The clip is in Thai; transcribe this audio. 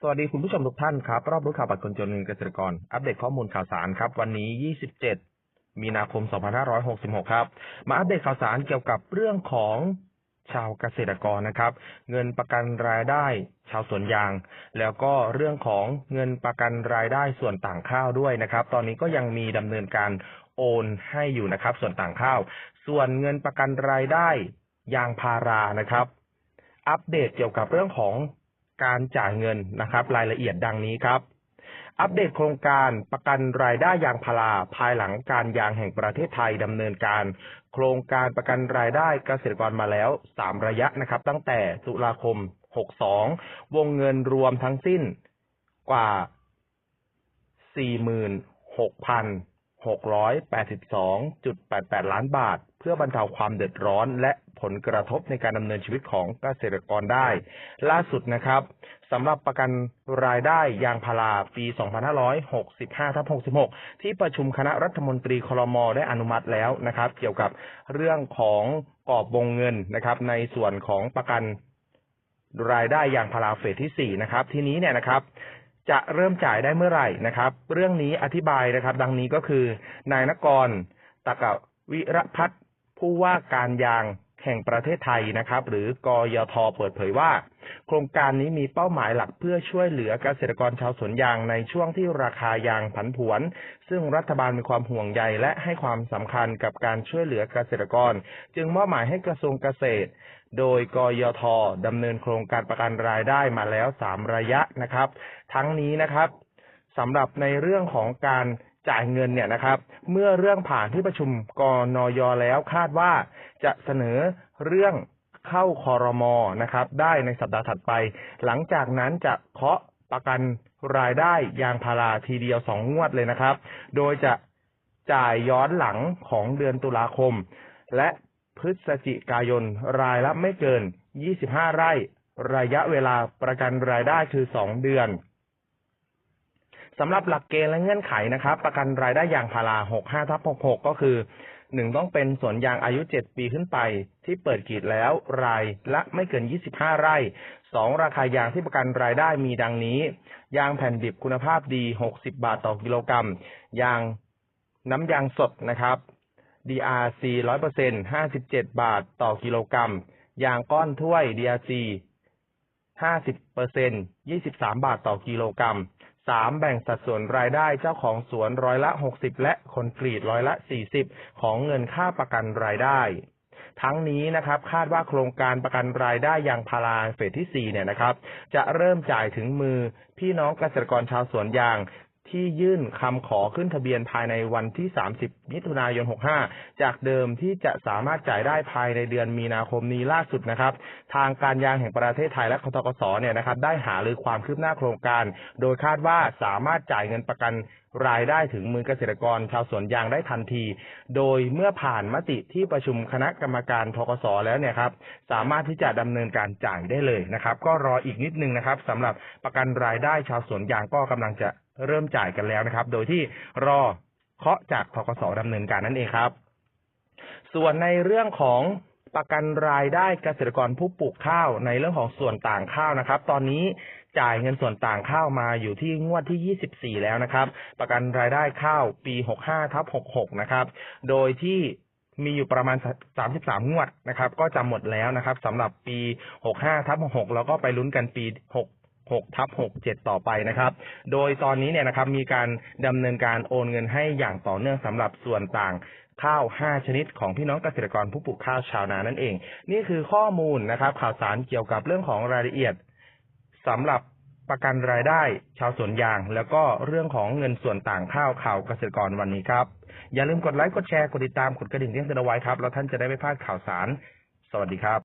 สวัสดีคุณผู้ชมทุกท่านครับ รอบรู้ข่าวบัตรคนจนเงินเกษตรกร อัปเดตข้อมูลข่าวสารครับ วันนี้ 27 มีนาคม 2566 ครับ มาอัปเดตข่าวสารเกี่ยวกับเรื่องของชาวเกษตรกรนะครับ เงินประกันรายได้ชาวสวนยาง แล้วก็เรื่องของเงินประกันรายได้ส่วนต่างข้าวด้วยนะครับ ตอนนี้ก็ยังมีดำเนินการโอนให้อยู่นะครับ ส่วนต่างข้าว ส่วนเงินประกันรายได้ยางพารานะครับ อัปเดตเกี่ยวกับเรื่องของ การจ่ายเงินนะครับ รายละเอียดดังนี้ครับ อัปเดตโครงการประกันรายได้ยางพาราภายหลังการยางแห่งประเทศไทยดำเนินการ โครงการประกันรายได้เกษตรกรมาแล้ว 3 ระยะนะครับ ตั้งแต่ตุลาคม 62 วงเงินรวมทั้งสิ้นกว่า 46,682.88 ล้านบาท พื่อบรรเทาความเดือดร้อนและผลกระทบในการดำเนินชีวิตของเกษตรกรได้ ล่าสุดนะครับสำหรับประกันรายได้ยางพาราปี 2565ทับ66 ที่ประชุมคณะรัฐมนตรีคลมได้อนุมัติแล้วนะครับ เกี่ยวกับเรื่องของกรอบวงเงินนะครับ ในส่วนของประกันรายได้ยางพาราเฟสที่ 4 นะครับ ทีนี้เนี่ยนะครับจะเริ่มจ่ายได้เมื่อไหร่นะครับ เรื่องนี้อธิบายนะครับ ดังนี้ก็คือนายนกรตะกวิรพัฒน์ ผู้ว่าการยางแห่งประเทศไทยนะครับ หรือกยทเปิดเผยว่า โครงการนี้มีเป้าหมายหลักเพื่อช่วยเหลือเกษตรกรชาวสวนยางในช่วงที่ราคายางผันผวน ซึ่งรัฐบาลมีความห่วงใยและให้ความสำคัญกับการช่วยเหลือเกษตรกร จึงมอบหมายให้กระทรวงเกษตร โดยกยทดำเนินโครงการประกันรายได้มาแล้ว 3 ระยะนะครับ ทั้งนี้นะครับสำหรับในเรื่องของการ จ่ายเงินเนี่ยนะครับ เมื่อเรื่องผ่านที่ประชุมกนยแล้วคาดว่าจะเสนอเรื่องเข้าคอรมอนะครับ ได้ในสัปดาห์ถัดไป หลังจากนั้นจะเคาะประกันรายได้ยางพาราทีเดียวสองงวดเลยนะครับ โดยจะจ่ายย้อนหลังของเดือนตุลาคม และพฤศจิกายนรายละไม่เกิน 25 ไร่ ระยะเวลาประกันรายได้คือ 2 เดือน สำหรับหลักเกณฑ์และเงื่อนไขนะครับ ประกันรายได้ยางพารา65ทับ66 ก็คือหนึ่งต้องเป็นสวนยางอายุ 7 ปีขึ้นไป ที่เปิดกรีดแล้วรายละไม่เกิน 25 ไร่สองราคายางที่ประกันรายได้มีดังนี้ ยางแผ่นดิบคุณภาพดี 60 บาทต่อกิโลกรัม ยางน้ำยางสดนะครับ DRC 100% 57 บาทต่อกิโลกรัม ยางก้อนถ้วย DRC 50% 23 บาทต่อกิโลกรัม สามแบ่งสัดส่วนรายได้เจ้าของสวนร้อยละหกสิบและคนกรีดร้อยละสี่สิบของเงินค่าประกันรายได้ทั้งนี้นะครับคาดว่าโครงการประกันรายได้ยางพาราเฟสที่สี่เนี่ยนะครับ จะเริ่มจ่ายถึงมือพี่น้องเกษตรกรชาวสวนยาง ที่ยื่นคำขอขึ้นทะเบียนภายในวันที่ 30 มิถุนายน 65 จากเดิมที่จะสามารถจ่ายได้ภายในเดือนมีนาคมนี้ล่าสุดนะครับ ทางการยางแห่งประเทศไทยและคทกสเนี่ยนะครับได้หารือความคืบหน้าโครงการ โดยคาดว่าสามารถจ่ายเงินประกันรายได้ถึงมือเกษตรกรชาวสวนยางได้ทันที โดยเมื่อผ่านมติที่ประชุมคณะกรรมการทกสแล้วเนี่ยครับ สามารถที่จะดำเนินการจ่ายได้เลยนะครับ ก็รออีกนิดนึงนะครับสำหรับประกันรายได้ชาวสวนยางก็กำลังจะ เริ่มจ่ายกันแล้วนะครับ โดยที่รอเคาะจากทกสดำเนินการนั่นเองครับ ส่วนในเรื่องของประกันรายได้เกษตรกรผู้ปลูกข้าวในเรื่องของส่วนต่างข้าวนะครับ ตอนนี้จ่ายเงินส่วนต่างข้าวมาอยู่ที่งวดที่ 24 แล้วนะครับ ประกันรายได้ข้าวปี 65ทับ66 นะครับ โดยที่มีอยู่ประมาณ 33 งวดนะครับ ก็จะหมดแล้วนะครับสำหรับปี 65ทับ66 แล้วก็ไปลุ้นกันปี 6ทับ67 ต่อไปนะครับ โดยตอนนี้เนี่ยนะครับมีการดำเนินการโอนเงินให้อย่างต่อเนื่องสำหรับส่วนต่างข้าว 5 ชนิดของพี่น้องเกษตรกรผู้ปลูกข้าวชาวนานั่นเอง นี่คือข้อมูลนะครับ ข่าวสารเกี่ยวกับเรื่องของรายละเอียดสำหรับประกันรายได้ชาวสวนยาง แล้วก็เรื่องของเงินส่วนต่างข้าวข่าวเกษตรกรวันนี้ครับ อย่าลืมกดไลค์กดแชร์กดติดตามกดกระดิ่งเรียงเตือนเอาไว้ครับ แล้วท่านจะได้ไม่พลาดข่าวสาร สวัสดีครับ